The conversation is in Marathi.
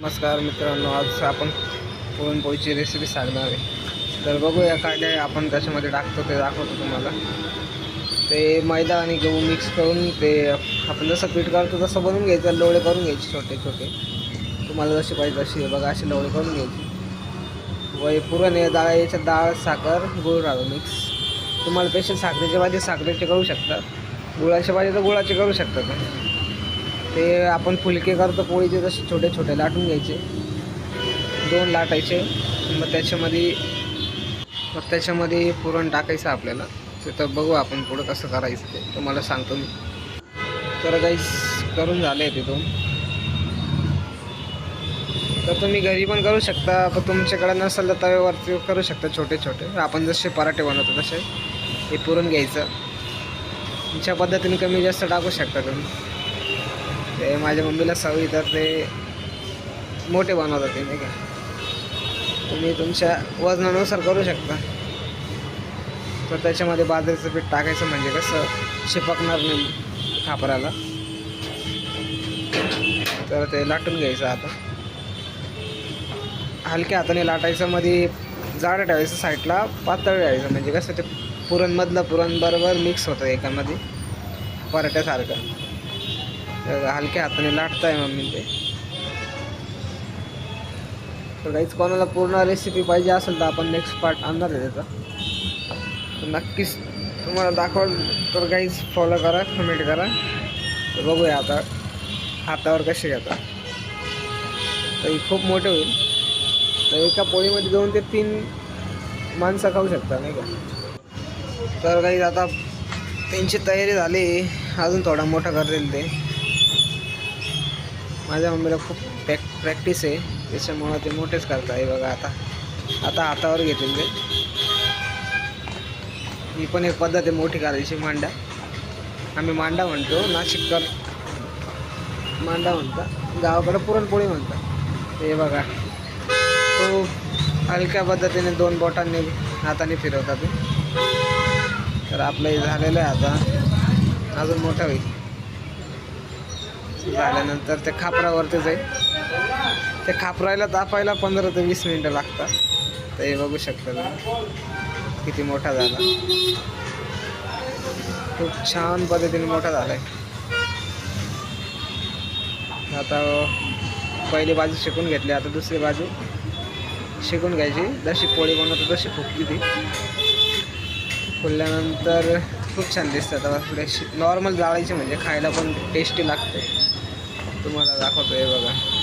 नमस्कार मित्रांनो आज आपण पुरणपोळीची रेसिपी सांगणार आहे. तर बघूया काय काय आपण त्याच्यामध्ये टाकतो ते दाखवतो तुम्हाला. ते मैदा आणि गहू मिक्स करून ते आपण जसं पीठ काढतो तसं बनवून घ्यायचं लोळे करून घ्यायचे छोटे छोटे. तुम्हाला जसे पाहिजे तसे बघा असे लोळे करून घ्यायचे. व हे पुरण आहे डाळ याच्यात डाळ साखर गुळ राहतो मिक्स तुम्हाला पेशंट साखरेचे भाजी साखरेचे करू शकता. गुळाचे भाजी तर गुळाचे करू शकता ते आपण फुलके करतो पोळीचे तसे छोटे छोटे लाटून घ्यायचे. दोन लाटायचे. मग त्याच्यामध्ये मग त्याच्यामध्ये पुरण टाकायचं आपल्याला. तर बघू आपण पुढं कसं करायचं ते. तुम्हाला सांगतो मी. तर काही करून झालं आहे तिथून तर तुम्ही घरी पण करू शकता. पण तुमच्याकडे नसेल तर तव्यावरती करू शकता छोटे छोटे. आपण जसे पराठे बनवतो तसे. हे पुरण घ्यायचं. तुमच्या पद्धतीने कमी जास्त टाकू शकता तुम्ही. ते माझ्या मम्मीला सवयी तर ते मोठे बनवतात ते नाही का? तुम्ही तुमच्या वजनानुसार करू शकता. तर त्याच्यामध्ये बाजरीचं पीठ टाकायचं म्हणजे कसं शिपकणार नाही खापराला. तर ते लाटून घ्यायचं आता. हलक्या हाताने लाटायचं मध्ये जाडं ठेवायचं साईडला पातळ ठेवायचं. म्हणजे कसं ते पुरणमधलं पुरण बरोबर मिक्स होतं एकामध्ये पराठ्यासारखं. हलक्या हाताने लाटताय मम्मी ते. तर काहीच कोणाला पूर्ण रेसिपी पाहिजे असेल तर आपण नेक्स्ट पार्ट आणणार आहे त्याचा. तर नक्कीच तुम्हाला दाखवाल तर काहीच फॉलो करा कमेंट करा. तर बघूया आता हातावर कसे घेता. तर खूप मोठे होईल. तर एका पोळीमध्ये दोन ते तीन माणसं खाऊ शकता नाही का? तर काही आता त्यांची तयारी झाली. अजून थोडा मोठा करतील ते. माझ्या मम्मीला खूप पॅक प्रॅक्टिस आहे. त्याच्यामुळं ते मोठेच करता आहे बघा आता. आता हातावर घेतील ते. ही पण एक पद्धत आहे मोठी करायची मांडा. आम्ही मांडा म्हणतो नाशिककर मांडा म्हणता. गावाकडं पुरणपोळी म्हणतात. हे बघा. तो हलक्या पद्धतीने दोन बोटांनी हाताने फिरवतात ते. तर आपलं हे झालेलं आहे आता. अजून मोठं होईल. झाल्यानंतर त्या खापरावरती जाईल. ते खापरायला तापायला पंधरा ते वीस मिनटं लागतात. तर हे बघू शकता तुम्ही. किती मोठा झाला. खूप छान पद्धतीने मोठा झाला आहे आता पहिली बाजू शिकून घेतली. आता दुसरी बाजू शिकून घ्यायची. जशी पोळी बनवतो तशी फुकली ती. फुलल्यानंतर खूप छान दिसतात आता थोडीशी नॉर्मल जाळायची म्हणजे खायला पण टेस्टी लागते. तुम्हाला दाखवतो हे बघा.